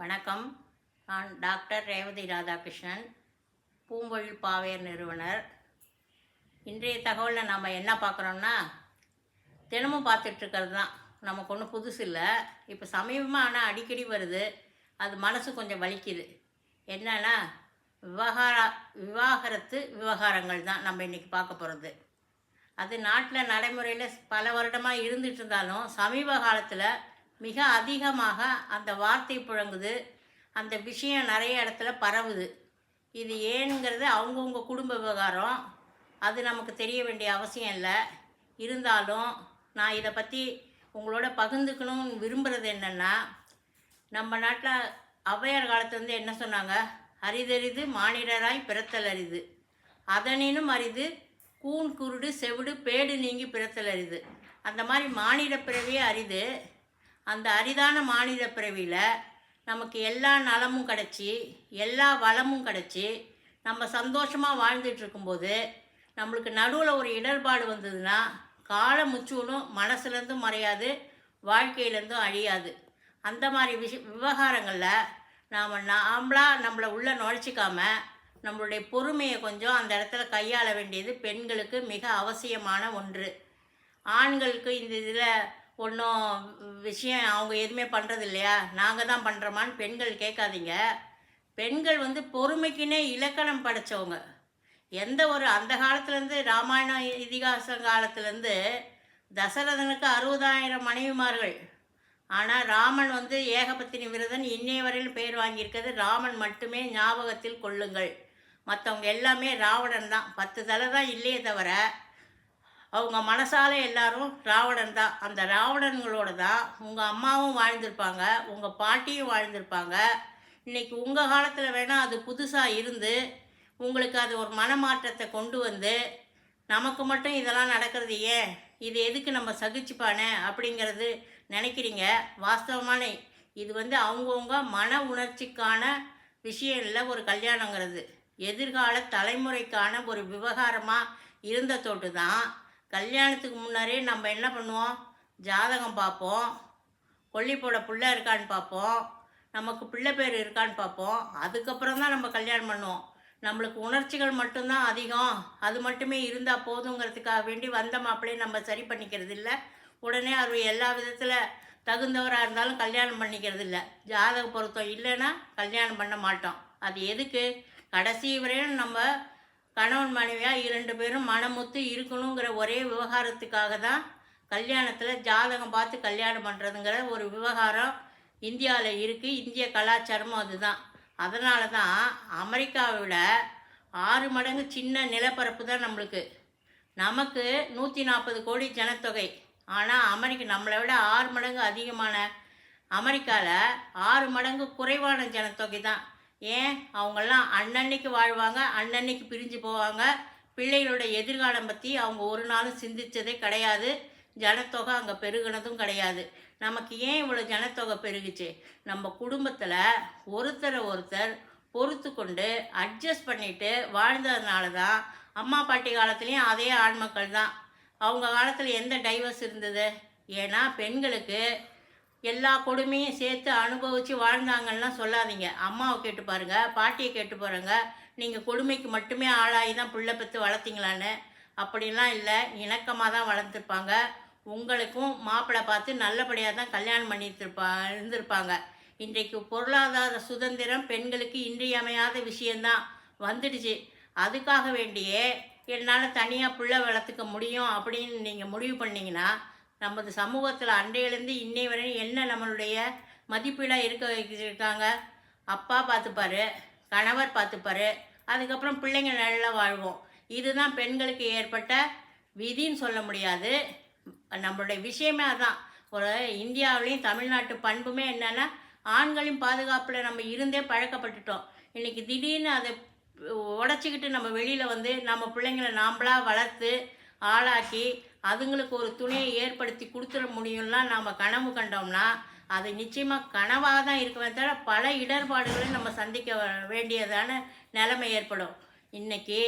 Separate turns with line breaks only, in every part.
வணக்கம். நான் டாக்டர் ரேவதி ராதாகிருஷ்ணன் பூம்பொழில் பாவேர் நிறுவனர். இன்றைய தகவலில் நம்ம என்ன பார்க்குறோம்னா தினமும் பார்த்துட்ருக்கிறது தான். நமக்கு ஒன்றும் புதுசு இல்லை. இப்போ சமீபமாக ஆனால் அடிக்கடி வருது. அது மனசு கொஞ்சம் வலிக்குது. என்னென்னா விவகார விவாகரத்து விவகாரங்கள் தான் நம்ம இன்றைக்கி பார்க்க போகிறது அது நாட்டில் நடைமுறையில் பல வருடமாக இருந்துட்டு இருந்தாலும் சமீப காலத்தில் மிக அதிகமாக அந்த வார்த்தை புழங்குது. அந்த விஷயம் நிறைய இடத்துல பரவுது. இது ஏனுங்கிறது அவங்கவுங்க குடும்ப விவகாரம். அது நமக்கு தெரிய வேண்டிய அவசியம் இல்லை. இருந்தாலும் நான் இதை பற்றி உங்களோட பகிர்ந்துக்கணும்னு விரும்புகிறது என்னென்னா நம்ம நாட்டில் ஔவையார் காலத்துலேருந்து என்ன சொன்னாங்க? அரிதறிது மானிடராய் பிறத்தல் அரிது. அதனினும் அரிது கூன் குருடு செவிடு பேடு நீங்கி பிறத்தல் அரிது. அந்த மாதிரி மானிட பிறவியே அரிது. அந்த அரிதான மாநில பிறவியில் நமக்கு எல்லா நலமும் கிடச்சி எல்லா வளமும் கிடச்சி நம்ம சந்தோஷமாக வாழ்ந்துட்டு இருக்கும்போது நம்மளுக்கு நடுவில் ஒரு இடர்பாடு வந்ததுன்னா கால முச்சூனும் மனசுலேருந்தும் மறையாது வாழ்க்கையிலேருந்தும் அழியாது. அந்த மாதிரி விஷ விவகாரங்களில் நாம் நாம்ளாக நம்மளை உள்ளே நுழைச்சிக்காம நம்மளுடைய பொறுமையை கொஞ்சம் அந்த இடத்துல கையாள வேண்டியது பெண்களுக்கு மிக அவசியமான ஒன்று. ஆண்களுக்கு இந்த இதில் ஒன்றும் விஷயம் அவங்க எதுவுமே பண்ணுறது இல்லையா? நாங்கள் தான் பண்ணுறோமான்னு பெண்கள் கேட்காதீங்க. பெண்கள் வந்து பொறுமைக்குன்னே இலக்கணம் படைச்சவங்க. எந்த ஒரு அந்த காலத்துலேருந்து ராமாயண இதிகாச காலத்துலேருந்து தசரதனுக்கு அறுபதாயிரம் மனைவிமார்கள். ஆனால் ராமன் வந்து ஏகபத்தினி விரதன் இன்னைய வரையில் பெயர் வாங்கியிருக்கிறது ராமன் மட்டுமே ஞாபகத்தில் கொள்ளுங்கள். மற்றவங்க எல்லாமே ராவணன் தான். பத்து தலை தான் இல்லையே தவிர அவங்க மனசால எல்லாரும் ராவணன் தான். அந்த ராவணன்களோட தான் உங்கள் அம்மாவும் வாழ்ந்திருப்பாங்க உங்கள் பாட்டியும் வாழ்ந்திருப்பாங்க. இன்னைக்கு உங்கள் காலத்தில் வேணால் அது புதுசாக இருந்து உங்களுக்கு அது ஒரு மனமாற்றத்தை கொண்டு வந்து நமக்கு மட்டும் இதெல்லாம் நடக்கிறது ஏன்? இது எதுக்கு நம்ம சகிச்சுப்பானே அப்படிங்கிறது நினைக்கிறீங்க? வாஸ்தவமான இது வந்து அவங்கவுங்க மன உணர்ச்சிக்கான விஷயம் இல்லை ஒரு கல்யாணங்கிறது. எதிர்கால தலைமுறைக்கான ஒரு விவகாரமாக இருந்த தொட்டு தான் கல்யாணத்துக்கு முன்னாரே நம்ம என்ன பண்ணுவோம்? ஜாதகம் பார்ப்போம். கொல்லிப்போட பிள்ளை இருக்கான்னு பார்ப்போம். நமக்கு பிள்ளை பேர் இருக்கான்னு பார்ப்போம். அதுக்கப்புறம் தான் நம்ம கல்யாணம் பண்ணுவோம். நம்மளுக்கு உணர்ச்சிகள் மட்டும்தான் அதிகம். அது மட்டுமே இருந்தால் போதுங்கிறதுக்காக வேண்டி வந்த மாப்பிள்ளையை நம்ம சரி பண்ணிக்கிறது இல்லை. உடனே அவர் எல்லா விதத்தில் தகுந்தவராக இருந்தாலும் கல்யாணம் பண்ணிக்கிறது இல்லை. ஜாதக பொருத்தம் இல்லைன்னா கல்யாணம் பண்ண மாட்டோம். அது எதுக்கு? கடைசி வரையும் நம்ம கணவன் மனைவியாக இரண்டு பேரும் மனமுத்து இருக்கணுங்கிற ஒரே விவகாரத்துக்காக தான் கல்யாணத்தில் ஜாதகம் பார்த்து கல்யாணம் பண்ணுறதுங்கிற ஒரு விவகாரம் இந்தியாவில் இருக்குது இந்திய கலாச்சாரமும் அதுதான். அதனால தான் அமெரிக்காவை விட ஆறு மடங்கு சின்ன நிலப்பரப்பு தான் நம்மளுக்கு. நமக்கு நூற்றி நாற்பது கோடி ஜனத்தொகை. ஆனால் அமெரிக்க நம்மளை விட ஆறு மடங்கு அதிகமான அமெரிக்காவில் ஆறு மடங்கு குறைவான ஜனத்தொகை தான். ஏன்? அவங்கெல்லாம் அன்னன்னைக்கு வாழ்வாங்க அன்னன்னைக்கு பிரிஞ்சு போவாங்க. பிள்ளைகளோட எதிர்காலம் பற்றி அவங்க ஒரு நாளும் சிந்திச்சதே கிடையாது. ஜனத்தொகை அங்கே பெருகினதும் கிடையாது. நமக்கு ஏன் இவ்வளோ ஜனத்தொகை பெருகுச்சு? நம்ம குடும்பத்தில் ஒருத்தரை ஒருத்தர் பொறுத்து கொண்டு அட்ஜஸ்ட் பண்ணிட்டு வாழ்ந்ததுனால தான் அம்மா பாட்டி காலத்துலேயும் அதே ஆண்மக்கள் தான் அவங்க காலத்தில் எந்த டைவர்ஸ் இருந்தது? ஏன்னா பெண்களுக்கு எல்லா கொடுமையும் சேர்த்து அனுபவித்து வாழ்ந்தாங்கலாம் சொல்லாதீங்க. அம்மாவை கேட்டு பாருங்கள் பாட்டியை கேட்டு பாருங்க. நீங்கள் கொடுமைக்கு மட்டுமே ஆளாகி தான் பிள்ளை பெற்று வளர்த்திங்களான்னு. அப்படிலாம் இல்லை இணக்கமாக தான் வளர்த்துருப்பாங்க உங்களுக்கும் மாப்பிள்ளை பார்த்து நல்லபடியாக தான் கல்யாணம் பண்ணியிருப்பா இருந்திருப்பாங்க. இன்றைக்கு பொருளாதார சுதந்திரம் பெண்களுக்கு இன்றியமையாத விஷயந்தான் வந்துடுச்சு. அதுக்காக வேண்டியே என்னால் தனியாக பிள்ளை வளர்த்துக்க முடியும் அப்படின்னு நீங்கள் முடிவு பண்ணிங்கன்னா நமது சமூகத்தில் அன்றையிலேருந்து இன்னை வரையும் என்ன நம்மளுடைய மதிப்பீடாக இருக்க வைக்கிருக்காங்க அப்பா பார்த்துப்பாரு கணவர் பார்த்துப்பாரு அதுக்கப்புறம் பிள்ளைங்க நல்லா வாழ்வோம். இதுதான் பெண்களுக்கு ஏற்பட்ட விதின்னு சொல்ல முடியாது. நம்மளுடைய விஷயமே அதுதான் ஒரு இந்தியாவிலையும் தமிழ்நாட்டு பண்புமே என்னென்னா ஆண்களின் பாதுகாப்பில் நம்ம இருந்தே பழக்கப்பட்டுட்டோம். இன்றைக்கி திடீர்னு அதை உடச்சிக்கிட்டு நம்ம வெளியில் வந்து நம்ம பிள்ளைங்களை நாம்ளாக வளர்த்து ஆளாக்கி அதுங்களுக்கு ஒரு துணையை ஏற்படுத்தி கொடுத்துட முடியும்லாம் நாம் கனவு கண்டோம்னா அது நிச்சயமாக கனவாக தான் இருக்குமே தவிர பல இடர்பாடுகளை நம்ம சந்திக்க வேண்டியதான நிலைமை ஏற்படும். இன்றைக்கி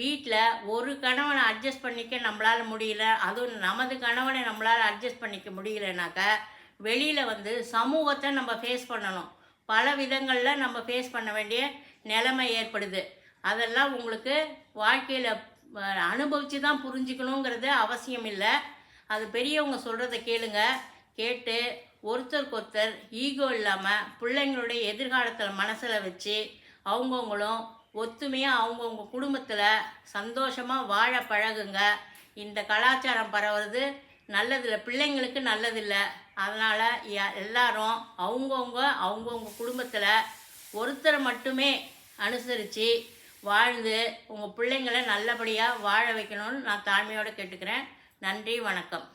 வீட்டில் ஒரு கணவனை அட்ஜஸ்ட் பண்ணிக்க நம்மளால் முடியல அதுவும் நமது கணவனை நம்மளால் அட்ஜஸ்ட் பண்ணிக்க முடியலனாக்க வெளியில் வந்து சமூகத்தை நம்ம ஃபேஸ் பண்ணணும். பல விதங்களில் நம்ம ஃபேஸ் பண்ண வேண்டிய நிலைமை ஏற்படுது. அதெல்லாம் உங்களுக்கு வாழ்க்கையில் அனுபவித்து தான் புரிஞ்சுக்கணுங்கிறது அவசியம் இல்லை அது பெரியவங்க சொல்கிறத கேளுங்க. கேட்டு ஒருத்தருக்கு ஒருத்தர் ஈகோ இல்லாமல் பிள்ளைங்களுடைய எதிர்காலத்தில் மனசில் வச்சு அவங்கவுங்களும் ஒத்துமையாக அவங்கவுங்க குடும்பத்தில் சந்தோஷமாக வாழ பழகுங்க. இந்த கலாச்சாரம் பரவுறது நல்லதில்லை பிள்ளைங்களுக்கு நல்லதில்லை. அதனால் எல்லாரும் அவங்கவுங்க அவங்கவுங்க குடும்பத்தில் ஒருத்தரை மட்டுமே அனுசரித்து வாழ்ந்து உங்கள் பிள்ளைங்களை நல்லபடியாக வாழ வைக்கணும்னு நான் தாழ்மையோடு கேட்டுக்கிறேன். நன்றி வணக்கம்.